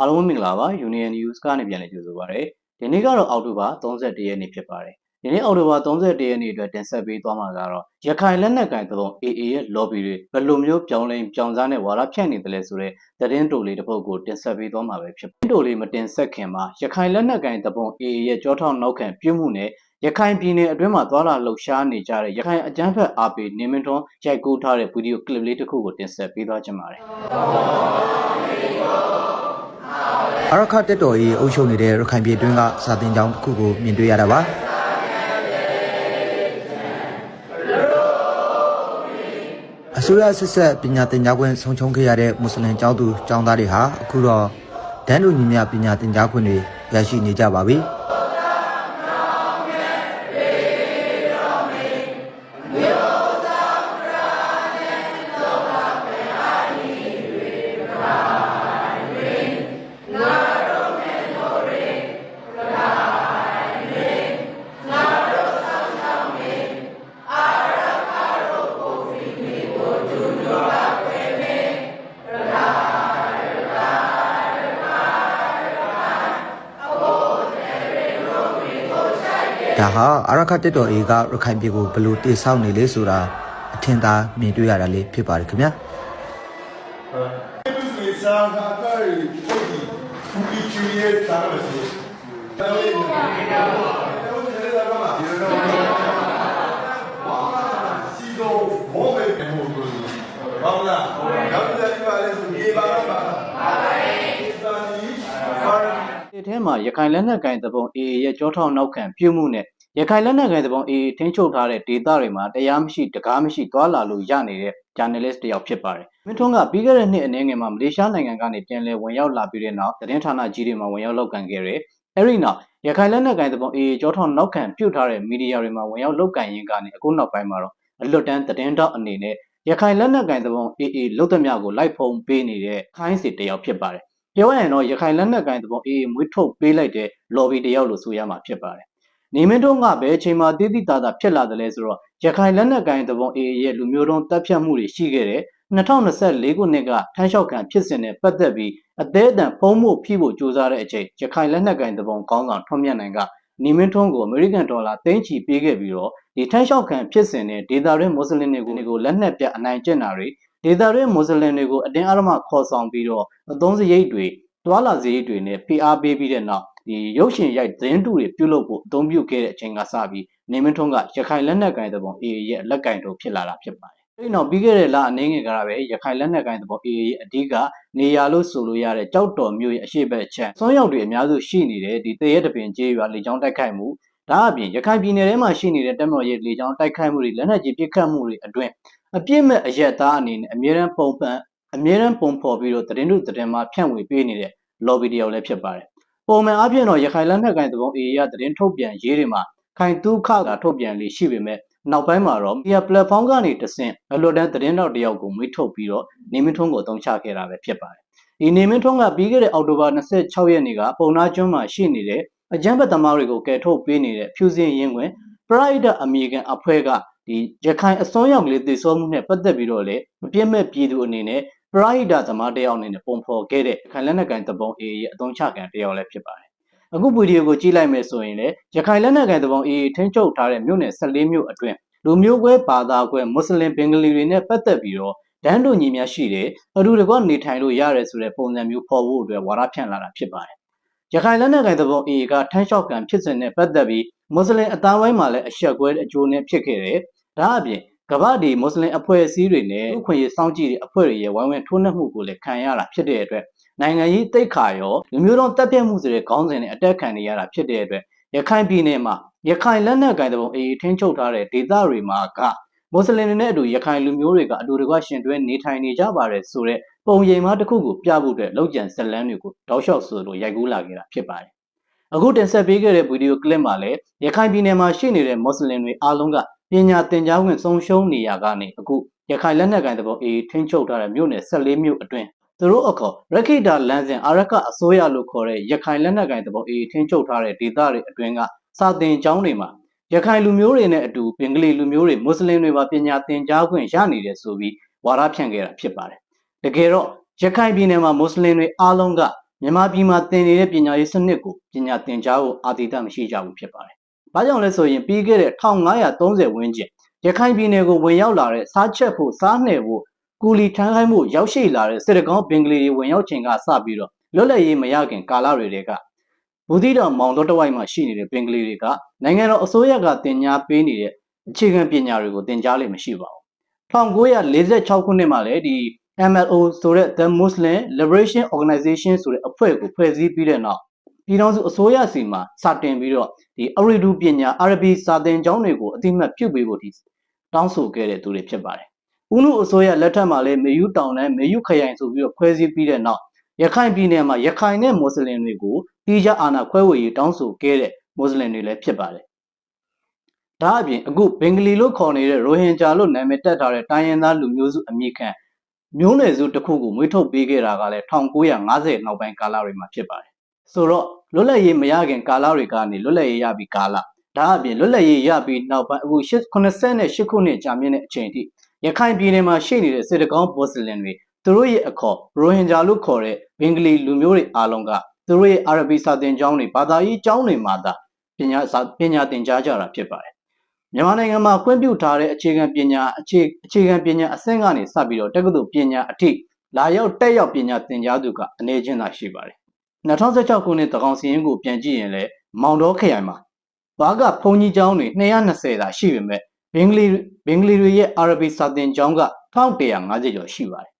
အားလုံးမင်္ဂလာပါ Union News ကနေပြန်လည်ကြိုဆိုပါရစေဒီနေ့ကတော့အောက်တိုဘာ31ရက်နေ့ဖြစ်ပါတယ်ဒီနေ့အောက်တိုဘာ31ရက်နေ့အတွက်တင်ဆက်ပေးသွားမှာကတော့ရခိုင်လက်နက်ကိုင်သုံး AA ရဲ့ lobby တွေဘယ်လိုမျိုးပြောင်းလဲပြောင်းစားနဲ့ဝါဒဖြန့်နေတယ်လဲဆိုတော့သတင်းတိုလေးတစ်ပုဒ်ကိုတင်ဆက်ပေးသွားမှာပဲဖြစ်ပါတယ်တိုလေးမတင်ဆက်ခင်မှာရခိုင်လက်နက်ကိုင်သုံး AA ရဲ့ကြောထောက်နောက်ခံပြုမှုနဲ့ရခိုင်ပြည်နယ်အတွင်းမှာသွာလာလှုပ်ရှားနေကြတဲ့ရခိုင်အကြမ်းဖက်အားပေးနေမင်းထွန်းရိုက်ကူးထားတဲ့ဗီဒီယိုကလစ်လေးတစ်ခုကိုတင်ဆက်ပေးသွားချင်ပါတယ် အရခတက်တော်ကြီးအုပ်ချုပ်နေတဲ့ရခိုင်ပြည်တွင်းကစာတင်ကျောင်းတစ်ခုကိုမြင်တွေ့ရတာပါအစိုးရဆက်ဆက်ပညာသင်ကြားခွင့်ဆုံးရှုံးခဲ့ရတဲ့မွတ်စလင်ကျောင်းသူကျောင်းသားတွေဟာအခုတော့ဒန်းတူညီမျှပညာသင်ကြားခွင့်တွေရရှိနေကြပါပြီ။ ဒါဟာအရခတက်တော်အေကရခိုင်ပြည်ကိုဘယ်လိုတည်ဆောက်နေလဲဆိုတာအထင်သာမြင်တွေ့ရတာလေးဖြစ်ပါတယ်ခင်ဗျာဒီစာကာကရီပုံဒီဖူကီချီရဲ့စာမစီတော်ရည်တော်တော်တယ်လာမှာဒီတော့ဘာစီတော့ဘောမေမို့လို့ဘာလားကောင်းတယ်ပါလေဆိုဒီပါတော့ပါပါပါစာဒီဖာဒီထဲမှာရခိုင်လက်နက်ကိုင်သဘုံ AA ရဲ့ကြောထောက်နောက်ခံပြုမှုနဲ့ ရခိုင်လက်နက်ကိုင်သဘုံ AA ထင်းချုပ်ထားတဲ့ဒေသတွေမှာတရားမရှိတကားမရှိသွာလာလို့ရနေတဲ့ journalist တစ်ယောက်ဖြစ်ပါတယ်။မင်းထွန်းကပြီးခဲ့တဲ့နှစ်အနေငယ်မှာမလေးရှားနိုင်ငံကနေပြန်လည်ဝင်ရောက်လာပြီးတဲ့နောက်သတင်းဌာနကြီးတွေမှာဝင်ရောက်လောက်ကန်ခဲ့တယ်။အဲဒီနောက်ရခိုင်လက်နက်ကိုင်သဘုံ AA ကြောထောက်နောက်ခံပြုထားတဲ့မီဒီယာတွေမှာဝင်ရောက်လောက်ကန်ရင်းကနေအခုနောက်ပိုင်းမှာတော့အလွတ်တန်းသတင်းတောက်အနေနဲ့ရခိုင်လက်နက်ကိုင်သဘုံ AA လုတ်သမျှကိုလိုက်ဖုံပေးနေတဲ့ခိုင်းစီတစ်ယောက်ဖြစ်ပါတယ်။ပြောရရင်တော့ရခိုင်လက်နက်ကိုင်သဘောအေးမွေးထုတ်ပေးလိုက်တဲ့ lobby တယောက်လို့ဆိုရမှာဖြစ်ပါတယ်။ နေမင်းတို့ကဘယ်အချိန်မှတည်တည်တာတာဖြစ်လာတယ်လဲဆိုတော့ရခိုင်လက်နက်ကိုင်သဘောအေးရဲ့လူမျိုးတုံးတပ်ဖြတ်မှုတွေရှိခဲ့တဲ့2024ခုနှစ်ကထမ်းလျှောက်ခံဖြစ်စဉ်နဲ့ပတ်သက်ပြီးအသေးအတန်ဖုံးမှုဖိဖို့ကြိုးစားတဲ့အချိန်ရခိုင်လက်နက်ကိုင်သဘောကောင်းဆောင်ထွန်းမြတ်နိုင်ကနေမင်းထွန်းကိုအမေရိကန်ဒေါ်လာသိန်းချီပေးခဲ့ပြီးတော့ဒီထမ်းလျှောက်ခံဖြစ်စဉ်နဲ့ဒေတာရင်းမွတ်စလင်တွေကိုလက်နက်ပြအနိုင်ကျင့်တာတွေဒေတာရင်းမွတ်စလင်တွေကိုအတင်းအဓမ္မခေါ်ဆောင်ပြီးတော့အသုံးစရိတ်တွေတွာလာစရိတ်တွေနဲ့ဖိအားပေးပြီးတဲ့နောက် ဒီရုပ်ရှင်ရိုက်သတင်းတူတွေပြုလုပ်ဖို့အသုံးပြုခဲ့တဲ့အချိန်ကစပြီးနေမင်းထွန်းကရခိုင်လက်နက်ကိုင်တဲ့ပုံ AA ရဲ့လက်ကင်တို့ဖြစ်လာတာဖြစ်ပါတယ်။အဲဒီနောက်ပြီးခဲ့တဲ့လအနေငယ်ကပဲရခိုင်လက်နက်ကိုင်တဲ့ပုံ AA ရဲ့အဓိကနေရာလို့ဆိုလို့ရတဲ့ကြောက်တော်မျိုးရဲ့အရှိတ်ဘက်ချမ်းစွန်းရောက်တွေအများစုရှိနေတဲ့ဒီတရေတပင်ကျေးရွာလေကြောင်းတိုက်ခိုက်မှုဒါအပြင်ရခိုင်ပြည်နယ်ထဲမှာရှိနေတဲ့တက်မတော်ရဲ့လေကြောင်းတိုက်ခိုက်မှုတွေလက်နက်ကြီးပစ်ခတ်မှုတွေအတွင်းအပြစ်မဲ့အရက်သားအနေနဲ့အမြဲတမ်းပုံပန်အမြဲတမ်းပုံဖော်ပြီးတော့သတင်းတို့သတင်းမှာဖြန့်ဝေပေးနေတဲ့ lobby တယောက်လည်းဖြစ်ပါတယ်။ ပုံမှန်အားဖြင့်တော့ရခိုင်လက်နက်ကိုင်သဘော AA ရသတင်းထုတ်ပြန်ရေးတွေမှာခိုင်သူခတာထုတ်ပြန်လေးရှိပေမဲ့နောက်ပိုင်းမှာတော့ media platform ကနေတဆင့်အလွတ်တန်းသတင်းတောက်တယောက်ကိုမွေးထုတ်ပြီးတော့နေမင်းထွန်းကိုအသုံးချခဲ့တာပဲဖြစ်ပါတယ်။ဒီနေမင်းထွန်းကပြီးခဲ့တဲ့အောက်တိုဘာ26ရက်နေ့ကပုံနာကျွန်းမှာရှိနေတဲ့အကြမ်းဖက်သမားတွေကိုကယ်ထုတ်ပေးနေတဲ့ဖြူစင်ရင်ဝင် Pride အမေရိကန်အဖွဲ့ကဒီရခိုင်အစွန်းရောက်ကလေးတည်ဆောမှုနဲ့ပတ်သက်ပြီးတော့လေမပြည့်မဲ့ပြည်သူအနေနဲ့ ပရိုဟိတသမားတယောက်အနေနဲ့ပုံဖော်ခဲ့တဲ့ခိုင်လက်နက်ကန်တပုံ AA ရဲ့အသုံးချခံတယောက်လည်းဖြစ်ပါတယ်။အခုဗီဒီယိုကိုကြည့်လိုက်မယ်ဆိုရင်လေရခိုင်လက်နက်ကန်တပုံ AA ထင်းချုပ်ထားတဲ့မြို့နယ်14မြို့အတွင်းလူမျိုးကွဲဘာသာကွဲမွတ်စလင်ဘင်္ဂလီတွေနဲ့ပတ်သက်ပြီးတော့ဒန်းတို့ညီများရှိတယ်အတူတကွနေထိုင်လို့ရတယ်ဆိုတဲ့ပုံစံမျိုးဖော်ဖို့အတွက်ဝါဒဖြန့်လာတာဖြစ်ပါတယ်။ရခိုင်လက်နက်ကိုင်သဘော AA ကထမ်းလျှောက်ကန်ဖြစ်စဉ်နဲ့ပတ်သက်ပြီးမွတ်စလင်အသားဝိုင်းမှာလည်းအဆက်ကွဲအကျိုးနဲ့ဖြစ်ခဲ့တယ်။ဒါအပြင် ကမ္ဘာဒီမွတ်စလင်အဖွဲ့အစည်းတွေနဲ့ဥခွင့်ရေးစောင့်ကြည့်တဲ့အဖွဲ့တွေရဲ့ဝိုင်းဝန်းထိုးနှက်မှုကိုလည်းခံရတာဖြစ်တဲ့အတွက်နိုင်ငံရေးတိတ်ခါရောလူမျိုးတော်တပ်ပြတ်မှုဆိုတဲ့ခေါင်းစဉ်နဲ့အတက်ခံနေရတာဖြစ်တဲ့အတွက်ရခိုင်ပြည်နယ်မှာရခိုင်လက်နက်ကိုင်တဲ့ပုံအေးထင်းချုပ်ထားတဲ့ဒေသတွေမှာကမွတ်စလင်တွေနဲ့အတူရခိုင်လူမျိုးတွေကအတူတကွရှင်တွဲနေထိုင်နေကြပါတယ်ဆိုတဲ့ပုံရိပ်မှာတစ်ခုကိုပြဖို့အတွက်လောက်ကျန်ဇလန်းတွေကိုတောက်လျှောက်ဆိုလို့ရိုက်ကူးလာခဲ့တာဖြစ်ပါတယ်အခုတင်ဆက်ပေးခဲ့တဲ့ဗီဒီယိုကလစ်မှာလည်းရခိုင်ပြည်နယ်မှာရှိနေတဲ့မွတ်စလင်တွေအားလုံးက ပညာသင်ကြားခွင့်ဆုံးရှုံးနေရကနေအခုရခိုင်လက်နက်ကိုင်သဘောအေးထိန်းချုပ်ထားတဲ့မြို့နယ်14မြို့အတွင်းသူတို့အခေါ်ရခိတာလမ်းစဉ်အာရကအစိုးရလို့ခေါ်တဲ့ရခိုင်လက်နက်ကိုင်သဘောအေးထိန်းချုပ်ထားတဲ့ဒေသတွေအတွင်းကစာသင်ကျောင်းတွေမှာရခိုင်လူမျိုးတွေနဲ့အတူဘင်္ဂလီလူမျိုးတွေမွတ်စလင်တွေပါပညာသင်ကြားခွင့်ရနေတယ်ဆိုပြီးဝါဒဖြန့်ခဲ့တာဖြစ်ပါတယ်။တကယ်တော့ရခိုင်ပြည်နယ်မှာမွတ်စလင်တွေအားလုံးကမြန်မာပြည်မှာသင်နေတဲ့ပညာရေးစနစ်ကိုပညာသင်ကြားဖို့အာတိတမရှိကြဘူးဖြစ်ပါတယ်။ ဘာကြောင့်လဲဆိုရင်ပြီးခဲ့တဲ့1530ဝန်းကျင်ရခိုင်ပြည်နယ်ကိုဝင်ရောက်လာတဲ့စားချက်ဖို့စားနှဲဖို့ကူလီထမ်းခိုင်းမှုရောက်ရှိလာတဲ့စစ်တကောင်းဘင်္ဂလီတွေဝင်ရောက်ချိန်ကစပြီးတော့လွတ်လပ်ရေးမရခင်ကာလတွေကဘူဒီတော်မောင်တော်တဝိုက်မှာရှိနေတဲ့ဘင်္ဂလီတွေကနိုင်ငံတော်အစိုးရကတင် जा ပေးနေတဲ့အခြေခံပညာတွေကိုတင် जा လိမ့်မရှိပါဘူး1946ခုနှစ်မှာလည်းဒီ MLO ဆိုတဲ့ The Muslim Liberation Organization ဆိုတဲ့အဖွဲ့ကိုဖွဲ့စည်းပြီးတဲ့နောက် ပြည်ထောင်စုအစိုးရစီမှာစတင်ပြီးတော့ဒီအရီဒူပညာအာရဘီစာသင်ကျောင်းတွေကိုအတိမတ်ပြုတ်ပေးဖို့ဒီတောင်းဆိုခဲ့တဲ့သူတွေဖြစ်ပါတယ်။ဦးနုအစိုးရလက်ထက်မှာလည်းမေယူတောင်နဲ့မေယူခရိုင်ဆိုပြီးတော့ဖွဲ့စည်းပြီးတဲ့နောက်ရခိုင်ပြည်နယ်မှာရခိုင်နဲ့မွတ်စလင်တွေကိုတီးခြားအာဏာခွဲဝေရေးတောင်းဆိုခဲ့တဲ့မွတ်စလင်တွေလည်းဖြစ်ပါတယ်။ဒါအပြင်အခုဘင်္ဂလီလို့ခေါ်နေတဲ့ရိုဟင်ဂျာလို့နာမည်တက်ထားတဲ့တိုင်းရင်းသားလူမျိုးစုအမိခံမျိုးနွယ်စုတစ်ခုကိုမွေးထုတ်ပေးခဲ့တာကလည်း1950နောက်ပိုင်းကာလတွေမှာဖြစ်ပါတယ်။ ဆိုတော့လွတ်လပ်ရေးမရခင်ကာလတွေကနေလွတ်လပ်ရေးရပြီးကာလဒါအပြင်လွတ်လပ်ရေးရပြီးနောက်ပိုင်းအခု88ခုနှစ်ကြာမြင့်တဲ့အချိန်ထိရခိုင်ပြည်နယ်မှာရှိနေတဲ့စစ်တကောင်းဘော့စလင်တွေသူတို့ရဲ့အခေါ်ရိုဟင်ဂျာလို့ခေါ်တဲ့ဘင်္ဂလီလူမျိုးတွေအားလုံးကသူတို့ရဲ့အာရဘီစာသင်ကျောင်းတွေဘာသာရေးကျောင်းတွေမှာသာပညာစာပညာသင်ကြားကြတာဖြစ်ပါတယ်မြန်မာနိုင်ငံမှာခွင့်ပြုထားတဲ့အခြေခံပညာအခြေအခြေခံပညာအဆင့်ကနေစပြီးတော့တက္ကသိုလ်ပညာအထိလာရောက်တက်ရောက်ပညာသင်ကြားသူကအနေချင်းသာရှိပါတယ် 2016ခုနှစ်တကောင်စီရင်ကိုပြန်ကြည့်ရင်လည်းမောင်တော်ခရိုင်မှာဘာကဘုံကြီးကျောင်းတွေ220သာရှိပေမဲ့ဘင်္ဂလီဘင်္ဂလီတွေရဲ့အာရဘီစာသင်ကျောင်းက1150ကျော်ရှိပါတယ်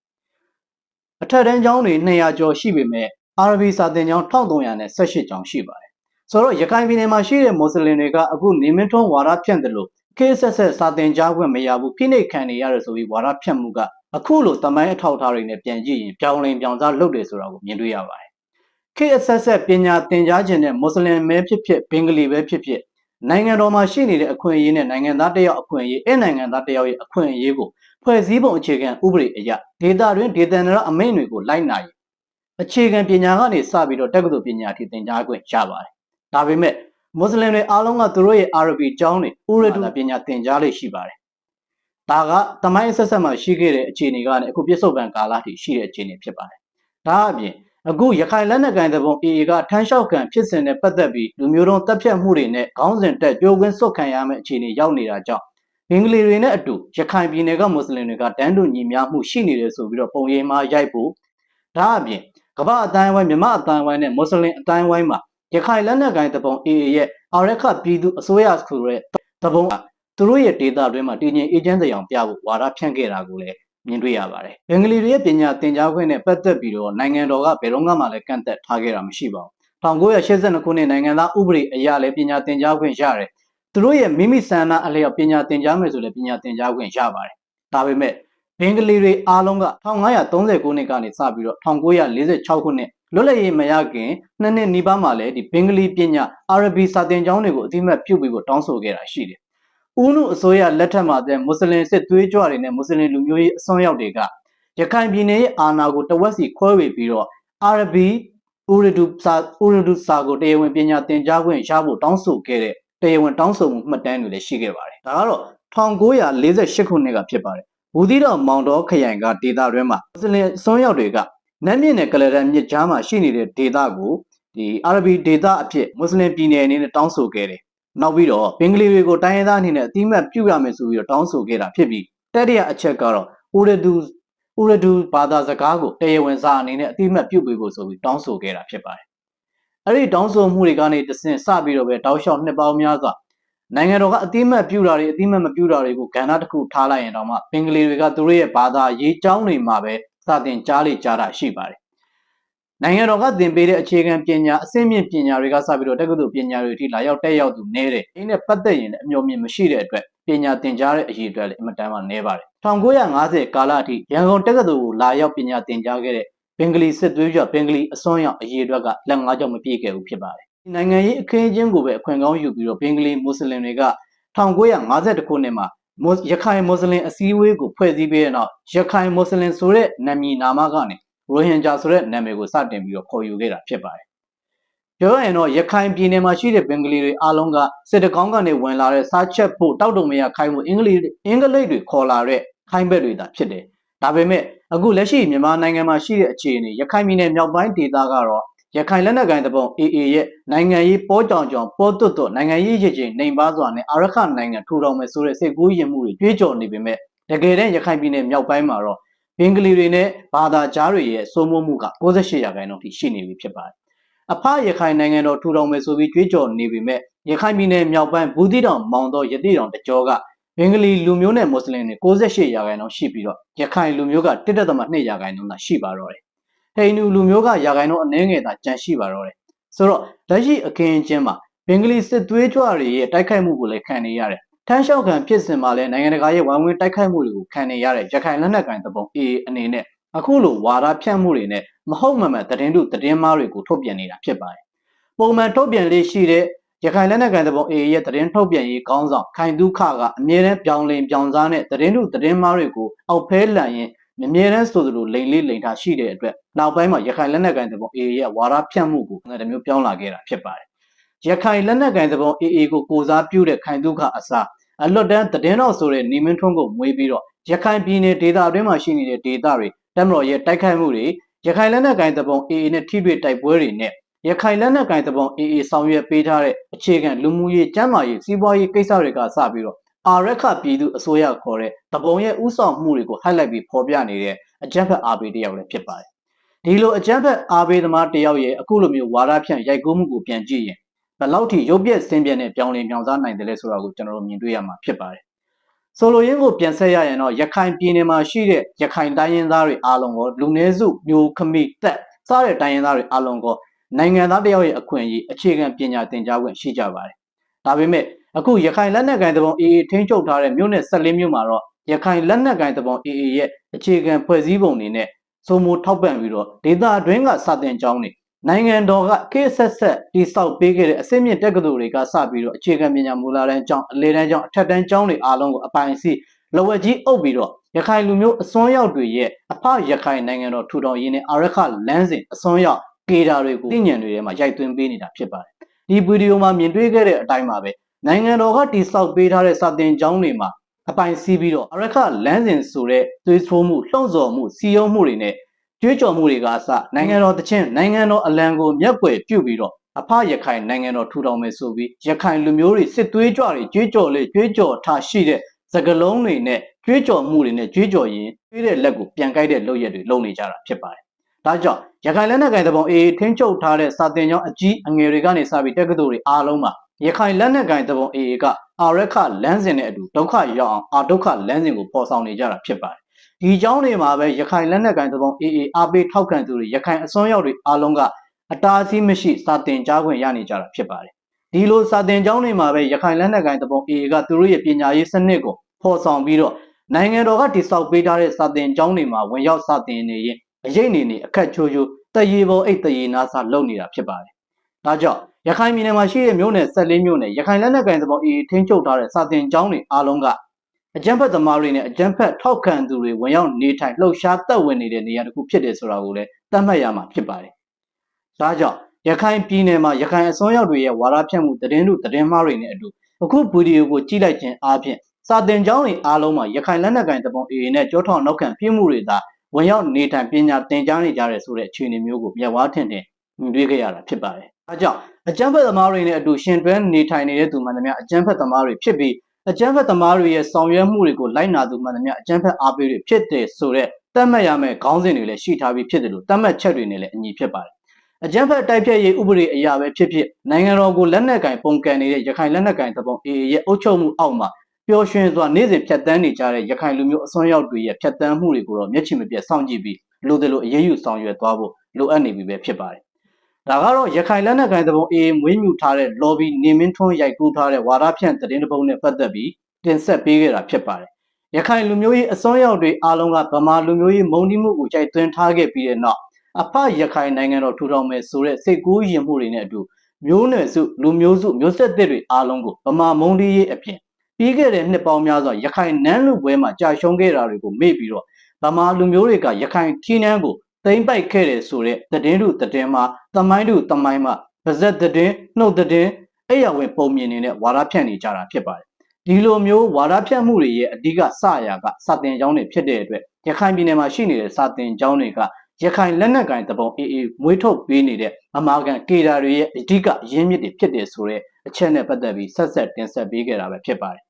အထက်တန်းကျောင်းတွေ200ကျော်ရှိပေမဲ့အာရဘီစာသင်ကျောင်း1318ကျောင်းရှိပါတယ်ဆိုတော့ရခိုင်ပြည်နယ်မှာရှိတဲ့မွတ်စလင်တွေကအခုနေမင်းထွန်းဝါဒဖြန့်တယ်လို့ခေတ်ဆက်ဆက်စာသင်ကြားခွင့်မရဘူးဖိနှိပ်ခံနေရတယ်ဆိုပြီးဝါဒဖြန့်မှုကအခုလိုတမိုင်းအထောက်အထားတွေနဲ့ပြန်ကြည့်ရင်ပြောင်းလဲပြောင်းစားလုပ်တယ်ဆိုတာကိုမြင်တွေ့ရပါတယ် ခေတ်ဆက်ဆက်ပညာသင်ကြားခြင်းတဲ့မွတ်စလင်ပဲဖြစ်ဖြစ်ဘင်္ဂလီပဲဖြစ်ဖြစ်နိုင်ငံတော်မှာရှိနေတဲ့အခွင့်အရေးနဲ့နိုင်ငံသားတယောက်အခွင့်အရေးအဲ့နိုင်ငံသားတယောက်ရဲ့အခွင့်အရေးကိုဖွဲ့စည်းပုံအခြေခံဥပဒေအရဒေတာတွင်ဒေသန္တရအမိန့်တွေကိုလိုက်နာရင်အခြေခံပညာကနေစပြီးတော့တက္ကသိုလ်ပညာထိသင်ကြားခွင့်ရပါတယ်။ဒါပေမဲ့မွတ်စလင်တွေအားလုံးကသူတို့ရဲ့အာရဘီကျောင်းတွေဥရတူပညာသင်ကြားလေးရှိပါတယ်။ဒါကတမိုင်းဆက်ဆက်မှရှိခဲ့တဲ့အခြေအနေကနေအခုပြစ္ဆုတ်ပံကာလထိရှိတဲ့အခြေအနေဖြစ်ပါတယ်။ဒါအပြင် အခုရခိုင်လက်နက်ကိုင်တဲ့ပုံ AA ကထမ်းလျှောက်ခံဖြစ်စဉ်နဲ့ပတ်သက်ပြီးလူမျိုးတုံးတပ်ဖြတ်မှုတွေနဲ့ခေါင်းစဉ်တက်ကြိုးကွင်းစွတ်ခံရမယ့်အခြေအနေရောက်နေတာကြောင့်ဘင်္ဂလီတွေနဲ့အတူရခိုင်ပြည်နယ်ကမွတ်စလင်တွေကတန်းတူညီမျှမှုရှိနေတယ်ဆိုပြီးတော့ပုံရိပ်မှာရိုက်ဖို့ဒါအပြင်ကမ္ဘာအတိုင်းဝိုင်းမြမအတိုင်းဝိုင်းနဲ့မွတ်စလင်အတိုင်းဝိုင်းမှာရခိုင်လက်နက်ကိုင်တပုံ AA ရဲ့အာရခပြည်သူအစိုးရဆိုတဲ့တပုံကသူတို့ရဲ့ဒေတာတွင်းမှာတည်ငြိမ်အေဂျင့်တရားပြဖို့ဝါဒဖြန့်ခဲ့တာကိုလည်း မြင်တွေ့ရပါတယ်။ဘင်္ဂလီတွေရဲ့ပညာသင်ကြားခွင့်နဲ့ပတ်သက်ပြီးတော့နိုင်ငံတော်ကဘယ်တော့မှလည်းကန့်သက်ထားခဲ့တာမရှိပါဘူး။1982ခုနှစ်နိုင်ငံသားဥပဒေအရလည်းပညာသင်ကြားခွင့်ရတယ်။သူတို့ရဲ့မိမိဆန္ဒအလျောက်ပညာသင်ကြားမယ်ဆိုလည်းပညာသင်ကြားခွင့်ရပါတယ်။ဒါပေမဲ့ဘင်္ဂလီတွေအားလုံးက1530ခုနှစ်ကနေစပြီးတော့1946ခုနှစ်လွတ်လပ်ရေးမရခင်နှစ်နှစ်နီးပါးမှလည်းဒီဘင်္ဂလီပညာအာရဘီစာသင်ကျောင်းတွေကိုအတိမတ်ပြုတ်ပြီးတော့တောင်းဆိုခဲ့တာရှိတယ်။ ဦးနုအစိုးရလက်ထက်မှာတဲ့မွတ်စလင်စစ်သွေးကြွတွေနဲ့မွတ်စလင်လူမျိုးရေးအစွန်းရောက်တွေကရခိုင်ပြည်နယ်ရဲ့အာဏာကိုတဝက်စီခွဲဝေပြီးတော့အာရဘီဥရဒူစာဥရဒူစာကိုတရားဝင်ပညာသင်ကြားခွင့်ရဖို့တောင်းဆိုခဲ့တဲ့တရားဝင်တောင်းဆိုမှုမှတ်တမ်းတွေလည်းရှိခဲ့ပါတယ်။ဒါကတော့1948ခုနှစ်ကဖြစ်ပါတယ်။ဘူးသီးတော်မောင်တော်ခရိုင်ကဒေသတွင်းမှာမွတ်စလင်အစွန်းရောက်တွေကနတ်မြင့်နဲ့ကလရန်မြစ်ကြားမှာရှိနေတဲ့ဒေသကိုဒီအာရဘီဒေသအဖြစ်မွတ်စလင်ပြည်နယ်အနေနဲ့တောင်းဆိုခဲ့တယ်။ နောက်ပြီးတော့ဘင်္ဂလီတွေကိုတိုင်းရင်းသားအနေနဲ့အတိမတ်ပြုရမယ်ဆိုပြီးတော့တောင်းဆိုခဲ့တာဖြစ်ပြီးတတိယအချက်ကတော့ဥရဒူဥရဒူဘာသာစကားကိုတရားဝင်စာအနေနဲ့အတိမတ်ပြုပေးဖို့ဆိုပြီးတောင်းဆိုခဲ့တာဖြစ်ပါတယ်။အဲ့ဒီတောင်းဆိုမှုတွေကနေတဆင့်စပြီးတော့ပဲတောက်လျှောက်နှစ်ပေါင်းများစွာနိုင်ငံတော်ကအတိမတ်ပြုတာတွေအတိမတ်မပြုတာတွေကိုကဏ္ဍတစ်ခုထားလိုက်ရင်တော့မှဘင်္ဂလီတွေကသူတို့ရဲ့ဘာသာရေးကြောင်းတွေမှာပဲစတင်ကြားလေကြားတာရှိပါတယ်။ နိုင်ငံတော်ကသင်ပေးတဲ့အခြေခံပညာအဆင့်မြင့်ပညာတွေကစပြီးတော့တက္ကသိုလ်ပညာတွေအထိလာရောက်တက်ရောက်သူနည်းတယ်။အင်းနဲ့ပတ်သက်ရင်လည်းအမျှော်မြင်မရှိတဲ့အတွက်ပညာသင်ကြားတဲ့အရေးအတွက်လည်းအမတန်မှနည်းပါတယ်။1950ကာလအထိရန်ကုန်တက္ကသိုလ်ကိုလာရောက်ပညာသင်ကြားခဲ့တဲ့ဘင်္ဂလီစစ်သွေးကြွဘင်္ဂလီအစွန်းရောက်အရေးအတွက်ကလက်ငါးကြောင့်မပြည့်ခဲ့ဘူးဖြစ်ပါတယ်။နိုင်ငံရေးအခင်းအကျင်းကိုပဲအခွင့်ကောင်းယူပြီးတော့ဘင်္ဂလီမွတ်စလင်တွေက1952ခုနှစ်မှာရခိုင်မွတ်စလင်အစည်းအဝေးကိုဖွဲ့စည်းပြီးတဲ့နောက်ရခိုင်မွတ်စလင်ဆိုတဲ့နာမည်နာမကနေ ရိုဟင်ဂျာဆိုတဲ့နာမည်ကိုစတင်ပြီးတော့ခေါ်ယူခဲ့တာဖြစ်ပါတယ်။ပြောရရင်တော့ရခိုင်ပြည်နယ်မှာရှိတဲ့ဘင်္ဂလီတွေအားလုံးကစစ်တကောင်းကနေဝင်လာတဲ့စားချက်ဖို့တောက်တုံမရခိုင်မှုအင်္ဂလိပ်အင်္ဂလိပ်တွေခေါ်လာတဲ့ခိုင်းဘက်တွေသာဖြစ်တယ်ဒါပေမဲ့အခုလက်ရှိမြန်မာနိုင်ငံမှာရှိတဲ့အခြေအနေရခိုင်ပြည်နယ်မြောက်ပိုင်းဒေသကတော့ရခိုင်လက်နက်ကိုင်တပုံ AA ရဲ့နိုင်ငံရေးပေါ်ကြောင်ကြောင်ပေါ်တွတ်တွတ်နိုင်ငံရေးရည်ချင်းနှိမ်ပါစွာနဲ့အာရခနိုင်ငံထူထောင်မယ်ဆိုတဲ့စိတ်ကူးရင်မှုတွေကြွေးကြော်နေပေမဲ့တကယ်တမ်းရခိုင်ပြည်နယ်မြောက်ပိုင်းမှာတော့ ဘင်္ဂလီတွေနဲ့ဘာသာကြားတွေရဲ့စိုးမိုးမှုက68ရာခိုင်နှုန်းထိရှိနေပြီဖြစ်ပါတယ်။အဖရခိုင်နိုင်ငံတော်ထူထောင်မယ်ဆိုပြီးကြွေးကြော်နေပေမဲ့ရခိုင်ပြည်နယ်မြောက်ပိုင်းဘူးတိတောင်မောင်တော်ရတိတောင်တကြောကဘင်္ဂလီလူမျိုးနဲ့မွတ်စလင်တွေ68ရာခိုင်နှုန်းရှိပြီးတော့ရခိုင်လူမျိုးက1.2ရာခိုင်နှုန်းသာရှိပါတော့တယ်။ဟိန္ဒူလူမျိုးကရာခိုင်နှုန်းအနည်းငယ်သာကျန်ရှိပါတော့တယ်။ဆိုတော့လက်ရှိအခင်းအကျင်းမှာဘင်္ဂလီစစ်သွေးကြွတွေရဲ့တိုက်ခိုက်မှုကိုလည်းခံနေရတယ်။ ထမ်းလျှောက်ခံဖြစ်စဉ်မှာလည်းနိုင်ငံတကာရဲ့ဝိုင်းဝန်းတိုက်ခိုက်မှုတွေကိုခံနေရတဲ့ရခိုင်လက်နက်ကိုင်တပုံ AA အနေနဲ့အခုလိုဝါဒဖြန့်မှုတွေနဲ့မဟုတ်မမှန်သတင်းတို့သတင်းမားတွေကိုထုတ်ပြန်နေတာဖြစ်ပါတယ်။ပုံမှန်ထုတ်ပြန်လေးရှိတဲ့ရခိုင်လက်နက်ကိုင်တပုံ AA ရဲ့သတင်းထုတ်ပြန်ရေးကောင်းဆောင်ခိုင်ဒုခကအမြဲတမ်းပြောင်းလင်ပြောင်းစားနဲ့သတင်းတို့သတင်းမားတွေကိုအောက်ဖဲလန်ရင်အမြဲတမ်းဆိုသလိုလိန်လေးလိန်ထားရှိတဲ့အတွက်နောက်ပိုင်းမှာရခိုင်လက်နက်ကိုင်တပုံ AA ရဲ့ဝါဒဖြန့်မှုကိုငါတို့မျိုးပြောင်းလာခဲ့တာဖြစ်ပါတယ်။ ရခိုင်လက်နက်ကိုင်တပုံ AA ကိုကိုစားပြုတဲ့ခိုင်ဒုခအစားအလွတ်တန်းသတင်းတော်ဆိုတဲ့နေမင်းထွန်းကိုမွေးပြီးတော့ရခိုင်ပြည်နယ်ဒေသအတွင်းမှာရှိနေတဲ့ဒေသတွေတက်မတော်ရဲ့တိုက်ခိုက်မှုတွေရခိုင်လက်နက်ကိုင်တပုံ AA နဲ့ထိတွေ့တိုက်ပွဲတွေနဲ့ရခိုင်လက်နက်ကိုင်တပုံ AA ဆောင်ရွက်ပေးထားတဲ့အခြေခံလူမှုရေးကျန်းမာရေးစီးပွားရေးကိစ္စတွေကစပြီးတော့အာရခပြည်သူအစိုးရခေါ်တဲ့တပုံရဲ့ဥဆောင်မှုတွေကို highlight ပြီးဖော်ပြနေတဲ့အကြမ်းဖက်အားပေးတယောက်လည်းဖြစ်ပါတယ်ဒီလိုအကြမ်းဖက်အားပေးသမားတယောက်ရဲ့အခုလိုမျိုးဝါဒဖြန့်ရိုက်ကူးမှုကိုပြန်ကြည့်ရင် ဘယ်လောက်ထိရုပ်ပြက်ဆင်းပြက်နဲ့ပြောင်းလဲပြောင်းစားနိုင်တယ်လဲဆိုတာကိုကျွန်တော်တို့မြင်တွေ့ရမှာဖြစ်ပါတယ်ဆိုလိုရင်းကိုပြန်ဆက်ရရင်တော့ရခိုင်ပြည်နယ်မှာရှိတဲ့ရခိုင်တိုင်းရင်းသားတွေအားလုံးကိုလူနည်းစုမျိုးခမိတက်စားတဲ့တိုင်းရင်းသားတွေအားလုံးကိုနိုင်ငံသားတယောက်ရဲ့အခွင့်အရေးအခြေခံပညာသင်ကြားခွင့်ရှိကြပါတယ်။ဒါပေမဲ့အခုရခိုင်လက်နက်ကိုင်တပုံ AA ထိန်းချုပ်ထားတဲ့မြို့နယ်14မြို့မှာတော့ရခိုင်လက်နက်ကိုင်တပုံ AA ရဲ့အခြေခံဖွဲ့စည်းပုံတွေနဲ့စိုးမိုးထောက်ပံ့ပြီးတော့ဒေသအတွင်းကစာသင်ကျောင်းတွေ နိုင်ငံတော်ကကိဆက်ဆက်တိစောက်ပေးခဲ့တဲ့အစိမ့်မြင့်တက္ကသိုလ်တွေကစပြီးတော့အခြေခံပညာမူလာတန်းကျောင်းအလေတန်းကျောင်းအထက်တန်းကျောင်းတွေအားလုံးကိုအပိုင်စီလဝက်ကြီးအုပ်ပြီးတော့ရခိုင်လူမျိုးအစွန်းရောက်တွေရဲ့အဖရခိုင်နိုင်ငံတော်ထူထောင်ရေးနဲ့အာရခလမ်းစဉ်အစွန်းရောက်ကေတာတွေကိုသိဉာဏ်တွေထဲမှာရိုက်သွင်းပေးနေတာဖြစ်ပါတယ်ဒီဗီဒီယိုမှာမြင်တွေ့ခဲ့တဲ့အတိုင်းပါပဲနိုင်ငံတော်ကတိစောက်ပေးထားတဲ့စာသင်ကျောင်းတွေမှာအပိုင်စီးပြီးတော့အရခလမ်းစဉ်ဆိုတဲ့သွေးဆိုးမှုလှုံ့ဆော်မှုစီယုံမှုတွေနဲ့ ကြွေးကြော်မှုတွေကအစနိုင်ငံတော်တချင်းနိုင်ငံတော်အလံကိုမျက်ွယ်ပြုတ်ပြီးတော့အဖရခိုင်နိုင်ငံတော်ထူထောင်မယ်ဆိုပြီးရခိုင်လူမျိုးတွေစစ်သွေးကြွတွေကြွေးကြော်လေကြွေးကြော်ထားရှိတဲ့စကလုံးတွေနဲ့ကြွေးကြော်မှုတွေနဲ့ကြွေးကြော်ရင်ကြွေးတဲ့လက်ကိုပြန်ကိုက်တဲ့လုပ်ရက်တွေလုပ်နေကြတာဖြစ်ပါတယ်။ဒါကြောင့်ရခိုင်လက်နက်ကိုင်တပုံအေးထင်းချုပ်ထားတဲ့စာတင်ကျောင်းအကြီးအငယ်တွေကနေစပြီးတက္ကသိုလ်တွေအားလုံးမှာရခိုင်လက်နက်ကိုင်တပုံအေးကအာရခလမ်းစဉ်နဲ့အတူဒုက္ခရောက်အောင်အာဒုက္ခလမ်းစဉ်ကိုပေါ်ဆောင်နေကြတာဖြစ်ပါတယ်။ ဒီကျောင်းတွေမှာပဲရခိုင်လက်နက်ကိုင်တပုံအေးအေးအားပေးထောက်ခံသူတွေရခိုင်အစွန်းရောက်တွေအားလုံးကအတားအဆီးမရှိစာတင်ကြားခွင့်ရနေကြတာဖြစ်ပါတယ်။ဒီလိုစာတင်ကျောင်းတွေမှာပဲရခိုင်လက်နက်ကိုင်တပုံအေးကသူတို့ရဲ့ပညာရေးစနစ်ကိုဖော်ဆောင်ပြီးတော့နိုင်ငံတော်ကတိစောက်ပေးထားတဲ့စာသင်ကျောင်းတွေမှာဝင်ရောက်စာသင်နေရင်အရေးနေနေအခက်ချိုးချိုးတရေပေါ်အိတ်တရေနာစာလုပ်နေတာဖြစ်ပါတယ်။ဒါကြောင့်ရခိုင်ပြည်နယ်မှာရှိတဲ့မြို့နယ်14မြို့နယ်ရခိုင်လက်နက်ကိုင်သဘောအေးထင်းချုပ်ထားတဲ့စာသင်ကျောင်းတွေအားလုံးက အကြမ်းဖက်သမားတွေနဲ့အကြမ်းဖက်ထောက်ခံသူတွေဝင်ရောက်နေထိုင်လှုပ်ရှားသက်ဝင်နေတဲ့နေရာတစ်ခုဖြစ်တယ်ဆိုတာကိုလည်းသတ်မှတ်ရမှာဖြစ်ပါတယ်။ဒါကြောင့်ရခိုင်ပြည်နယ်မှာရခိုင်အစွန်းရောက်တွေရဲ့ဝါဒဖြန့်မှုသတင်းတို့သတင်းမှားတွေနဲ့အတူအခုဗီဒီယိုကိုကြည့်လိုက်ခြင်းအပြင်စာတင်ကျောင်းတွေအားလုံးမှာရခိုင်လက်နက်ကိုင်တပုံအေအေနဲ့ကြောထောင်နောက်ခံပြင်းမှုတွေသာဝင်ရောက်နေထိုင်ပညာသင်ကြားနေကြတယ်ဆိုတဲ့အခြေအနေမျိုးကိုမျက်ဝါးထင်ထင်မြင်တွေ့ခဲ့ရတာဖြစ်ပါတယ်။အဲကြောင့်အကြမ်းဖက်သမားတွေနဲ့အတူရှင်တွဲနေထိုင်နေတဲ့သူမှန်သမျှအကြမ်းဖက်သမားတွေဖြစ်ပြီး အကြမ်းဖက်သမားတွေရဲ့ဆောင်ရွက်မှုတွေကိုလိုက်နာသူမှန်သမျှအကြမ်းဖက်အားပေးတွေဖြစ်တယ်ဆိုတဲ့တတ်မှတ်ရမယ့်ခေါင်းစဉ်တွေလည်းရှိထားပြီးဖြစ်တယ်လို့တတ်မှတ်ချက်တွေနဲ့လည်းအညီဖြစ်ပါတယ်။အကြမ်းဖက်တိုက်ဖြတ်ရေးဥပဒေအရာပဲဖြစ်ဖြစ်နိုင်ငံတော်ကိုလက်နက်ကင်ပုံကန်နေတဲ့ရခိုင်လက်နက်ကင်သဘောအေအေရဲ့အုပ်ချုပ်မှုအောက်မှာပျော်ရွှင်စွာနေ့စဉ်ဖြတ်တန်းနေကြတဲ့ရခိုင်လူမျိုးအစွန်းရောက်တွေရဲ့ဖြတ်တန်းမှုတွေကိုတော့မျက်ခြေမပြတ်စောင့်ကြည့်ပြီးလိုတယ်လို့အရေးယူဆောင်ရွက်သွားဖို့လိုအပ်နေပြီပဲဖြစ်ပါတယ်။ ဒါကတော့ရခိုင်လက်နက်ကိုင်သဘောအေးမွေးမြူထားတဲ့ lobby နေမင်းထွန်းရိုက်ကူးထားတဲ့ဝါဒဖြန့်သတင်းတစ်ပုဒ်နဲ့ပတ်သက်ပြီးတင်ဆက်ပေးခဲ့တာဖြစ်ပါတယ်။ရခိုင်လူမျိုးရေးအစွန်းရောက်တွေအားလုံးကဗမာလူမျိုးရေးမုံတိမှုကိုကြိုက်သွင်းထားခဲ့ပြီးတဲ့နောက်အဖရခိုင်နိုင်ငံတော်ထူထောင်မယ်ဆိုတဲ့စိတ်ကူးယဉ်မှုတွေနဲ့အတူမျိုးနွယ်စုလူမျိုးစုမျိုးဆက်သစ်တွေအားလုံးကိုဗမာမုံတီးရေးအပြင်ပြီးခဲ့တဲ့နှစ်ပေါင်းများစွာရခိုင်နန်းလူပွဲမှာကြာရှုံးခဲ့တာတွေကိုမေ့ပြီးတော့ဗမာလူမျိုးတွေကရခိုင်ခီးနှန်းကို သိမ့်ပိုက်ခဲ့တယ်ဆိုတဲ့သတင်းတို့သတင်းမှာတမိုင်းတို့တမိုင်းမှာဗဇက်သတင်းနှုတ်သတင်းအဲ့ရဝင်ပုံမြင်နေတဲ့ဝါဒဖြန့်နေကြတာဖြစ်ပါတယ်ဒီလိုမျိုးဝါဒဖြန့်မှုတွေရဲ့အဓိကစရာကစာတင်ကျောင်းတွေဖြစ်တဲ့အတွက်ရခိုင်ပြည်နယ်မှာရှိနေတဲ့စာတင်ကျောင်းတွေကရခိုင်လက်နက်ကိုင်တပုံအေးအေးမွေးထုတ်ပေးနေတဲ့အမာခံကေဒါတွေရဲ့အဓိကအရင်းမြစ်တွေဖြစ်တယ်ဆိုတဲ့အချက်နဲ့ပတ်သက်ပြီးဆက်ဆက်တင်ဆက်ပေးခဲ့တာပဲဖြစ်ပါတယ်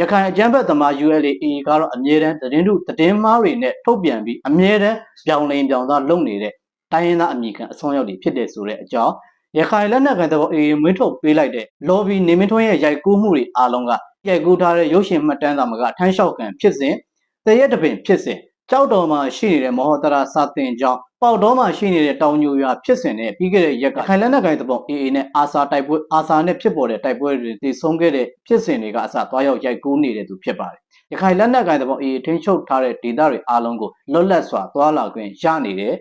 ရခိုင်အကြမ်းဖက်သမား ULA ကတော့အမြဲတမ်းသတင်းတို့သတင်းမားတွေနဲ့ထုတ်ပြန်ပြီးအမြဲတမ်းပြောင်းလဲပြောင်းသားလုပ်နေတဲ့တိုင်းရင်းသားအမိခံအစွမ်းရောက်တွေဖြစ်တယ်ဆိုတဲ့အကြောင်းရခိုင်လက်နက်ကန်တဘောအေးမွေးထုတ်ပေးလိုက်တဲ့ lobby နေမင်းထွန်းရဲ့ရိုက်ကူးမှုတွေအားလုံးကရိုက်ကူးထားတဲ့ရုပ်ရှင်မှတ်တမ်းသာမကထမ်းလျှောက်ကန်ဖြစ်စဉ်တရက်တပင်ဖြစ်စဉ်ကြောက်တော်မှာရှိနေတဲ့မဟောတရာစာတင်ကြောင်း ပေါက်တော်မှာရှိနေတဲ့တောင်ညိုရွာဖြစ်စဉ်နဲ့ပြီးခဲ့တဲ့ရက်ကခိုင်လက်နက်ကိုင်တပုံ AA နဲ့အာစာတိုက်ပွဲအာစာနဲ့ဖြစ်ပေါ်တဲ့တိုက်ပွဲတွေတည်ဆုံးခဲ့တဲ့ဖြစ်စဉ်တွေကအစသွားရောက်ရိုက်ကူးနေတဲ့သူဖြစ်ပါတယ်။ရခိုင်လက်နက်ကိုင်တပုံ AA ထိန်းချုပ်ထားတဲ့ဒေသတွေအားလုံးကိုလွတ်လပ်စွာသွားလာခွင့်ရနေတဲ့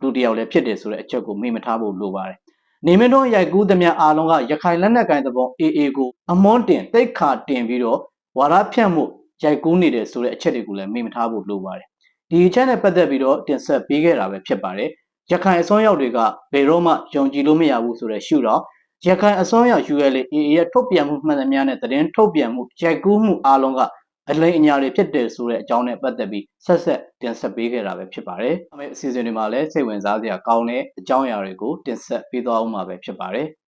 လူတစ်ယောက်လည်းဖြစ်တယ်ဆိုတဲ့အချက်ကိုမေ့မထားဖို့လိုပါတယ်။နေမင်းတို့ရိုက်ကူးသမျှအားလုံးကရခိုင်လက်နက်ကိုင်တပုံ AA ကိုအမွန်းတင်တိတ်ခါတင်ပြီးတော့ဝါရဖြန့်မှုရိုက်ကူးနေတယ်ဆိုတဲ့အချက်တွေကိုလည်းမေ့မထားဖို့လိုပါတယ်။ ဒီအချက်နဲ့ပတ်သက်ပြီးတော့တင်ဆက်ပေးခဲ့တာပဲဖြစ်ပါတယ်။ရခိုင်အစွန်းရောက်တွေကဘယ်တော့မှယုံကြည်လို့မရဘူးဆိုတဲ့ရှုတော့ရခိုင်အစွန်းရောက် ULA AA ရဲ့ထုတ်ပြန်မှုမှန်သမျှနဲ့သတင်းထုတ်ပြန်မှုရိုက်ကူးမှုအားလုံးကအလိမ်အညာတွေဖြစ်တယ်ဆိုတဲ့အကြောင်းနဲ့ပတ်သက်ပြီးဆက်ဆက်တင်ဆက်ပေးခဲ့တာပဲဖြစ်ပါတယ်။အမေအစီအစဉ်တွေမှာလည်းစိတ်ဝင်စားစရာကောင်းတဲ့အကြောင်းအရာတွေကိုတင်ဆက်ပေးသွားအောင်မှာပဲဖြစ်ပါတယ်။